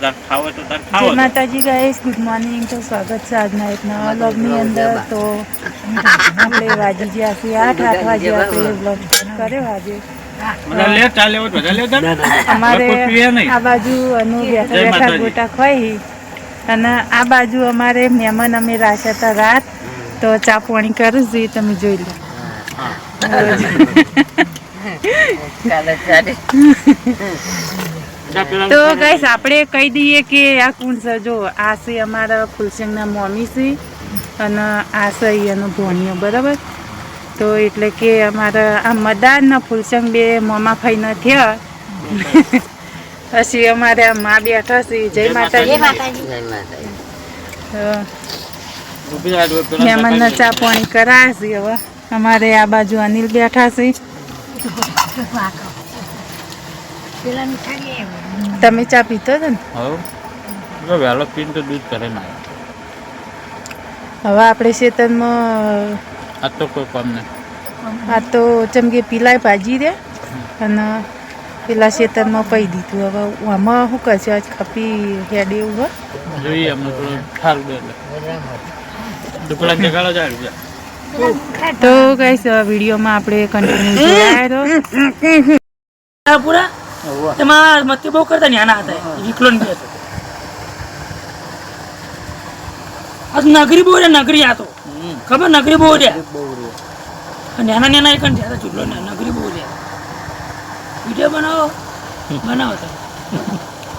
તાર ખાવો તો તાર જય માતાજી ગાઈસ ગુડ મોર્નિંગ તો સ્વાગત છે આજના એક નવા બ્લોગની અંદર. તો આપણે વાજી છીએ આઠ આઠ વાગે આપણે બ્લોગ કર્યો આજે. અમારે. આ બાજુ અનુ બેઠા બેઠા. ગોટા ખોઈ. અને આ બાજુ અમારે મહેમાન અમે રાખ્યા હતા રાત. તો ચા પાણી કરું છું એ તમે જોઈ લો. તો. ગાઈસ આપણે કહી દઈએ કે આ કુંડ છે જો આ છે અમારા ફુલસિંગના મમ્મી છે અને આ છે એનો ભોણીઓ બરાબર? તો એટલે કે અમારા આ મદાન ને ફુલસંગ બે મોમા ફાઈના થયા. પછી અમારે આ મા બેઠા છે જય માતાજી. મહેમાનને ચા પાણી કરાય છે હવે. અમારે આ બાજુ અનિલ બેઠા છે. તમે ચા પીતો હતો ને? હવે? વહેલો પીને તો દૂધ કરે ના હવે આપણે શેતનમાં આ તો કોઈ કામ નહીં. આ તો ચમકે પીલાય ભાજી દે અને પેલા શેતનમાં પઈ દીધું. હવે આમાં શું કરશે? આજ ખપી હેડ એવું હોય જોઈએ અમને થોડું સારું દે એટલે. જગાડો જાય. તો કઈ વિડીયોમાં આપણે કન્ટિન્યુ જોયા તો પૂરા? એમાં મતી બહુ કરતા નાના હતા વિકલો ને હતો. નગરી બહુ રે નગરી આ તો. ખબર? નગરી બહુ રે નાના નાના એક થયા હતા નગરી બહુ રે વીડિયો બનાવો. બનાવો તો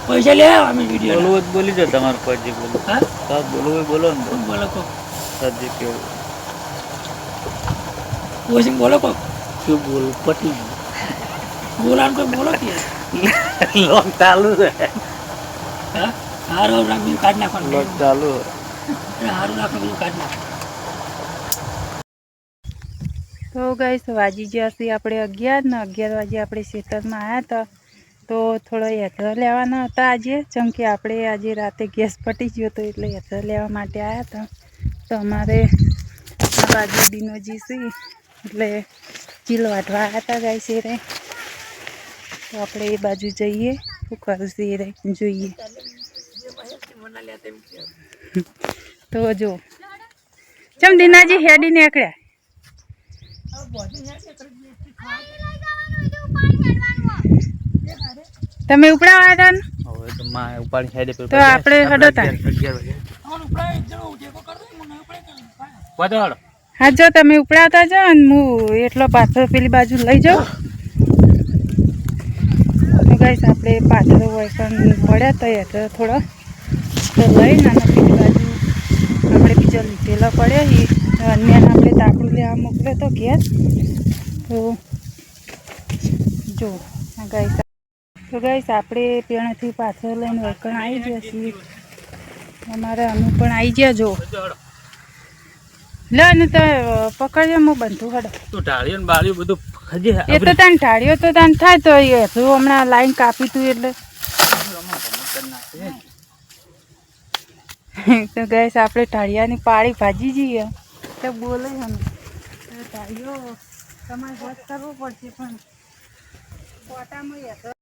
પૈસા લે અમે વીડિયો. બોલવું બોલી દો તમારે ફરજી બોલો હા? બોલવું બોલો ને. બોલો કો સાજી કેવું. બોલો કો શું બોલું પટી બોલાનું કોઈ બોલો કે? લોક ચાલુ છે. હા? હારું રાખ કાઢ નાખવાનું. લોક ચાલુ હારું રાખો બીજું કાઢ નાખો તો ગઈશ વાજી ગયા છીએ આપણે અગિયાર ને અગિયાર વાગે આપણે ખેતરમાં આવ્યા હતા. તો થોડો યાત્રા લેવાના હતા આજે જેમ કે આપણે આજે રાતે ગેસ પટી ગયો હતો એટલે યાત્રા લેવા માટે આવ્યા હતા. તો અમારે બાજુ દિનોજી છે એટલે ચીલ વાટવા આવ્યા હતા ગાય છે રે તો આપણે એ બાજુ જઈએ કરશે જોઈએ. તો જો ચમ દિનાજી હેડી નીકળ્યા. તમે ઉપડાવા હતા ને? હવે તો માં ઉપાડી સાઈડે પેલું તો આપણે હડો. હા જો તમે ઉપડાવતા જાઓ ને હું એટલો પાછો પેલી બાજુ લઈ જાઉં. તો ગાઈસ આપણે હોય પણ પડ્યા તો તો થોડો તો લઈને અને પેલી બાજુ આપણે બીજો લીધેલો પડ્યો એ અન્ય આપણે તાકડું લેવા મોકલ્યો તો ઘેર. તો જો ગાઈસ તો ગાઈસ આપણે પેણથી પાથરો લઈને વળકણ આવી ગયા છીએ. અમારે અમે પણ આવી ગયા, જો. લે ને તો પકડજો હું બંધું હડો. તું ઢાળીઓ બાળ્યું બધું એ તો તને ઢાળ્યો તો તને થાય તો એ તું હમણાં લાઈન કાપી તું એટલે. તો ગેસ આપણે ઢાળિયાની પાળી ભાજી જઈએ તો બોલે હમ. ઢાળિયો તમારે વધ કરવો પડશે પણ. કોટામાં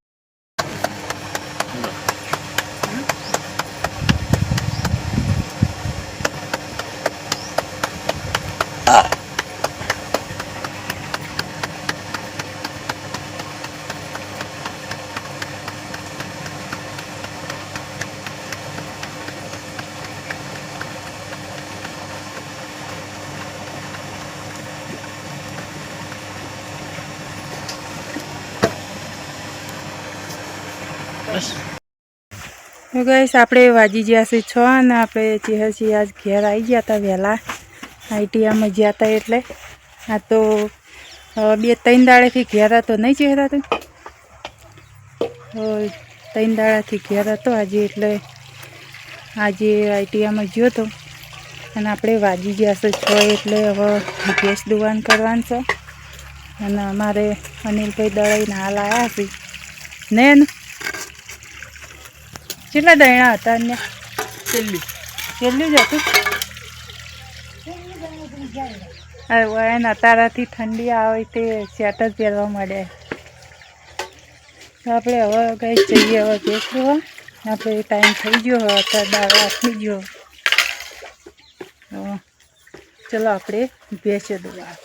એ ગઈશ આપણે વાજી ગયા છે છ અને આપણે ચેહર છીએ આજ ઘેર આવી ગયા હતા વહેલા. આઈટીઆમાં ગયા હતા એટલે. આ તો બે ત્રણ દાડેથી ઘેર હતો. નહીં ચહેરા તો ત્રણ દાડાથી ઘેર હતો આજે એટલે આજે આઈટીઆમાં ગયો હતો અને આપણે વાજી ગયા છે છ એટલે હવે ગેસ દુવાન કરવાનું છે. અને અમારે અનિલભાઈ દળાઈને હાલ આવ્યા છે. ને? કેટલા દયણા હતા અન્ય છેલ્લી. કેટલું જ હતું? એને અતારાથી ઠંડી આવે તે સ્વેટર પહેરવા મળે. તો આપણે હવે કઈ જઈએ હવે જોવા આપણે ટાઈમ થઈ ગયો હવે અત્યારે દાવા આપી ગયો. ચલો આપણે ભેંસો દોવા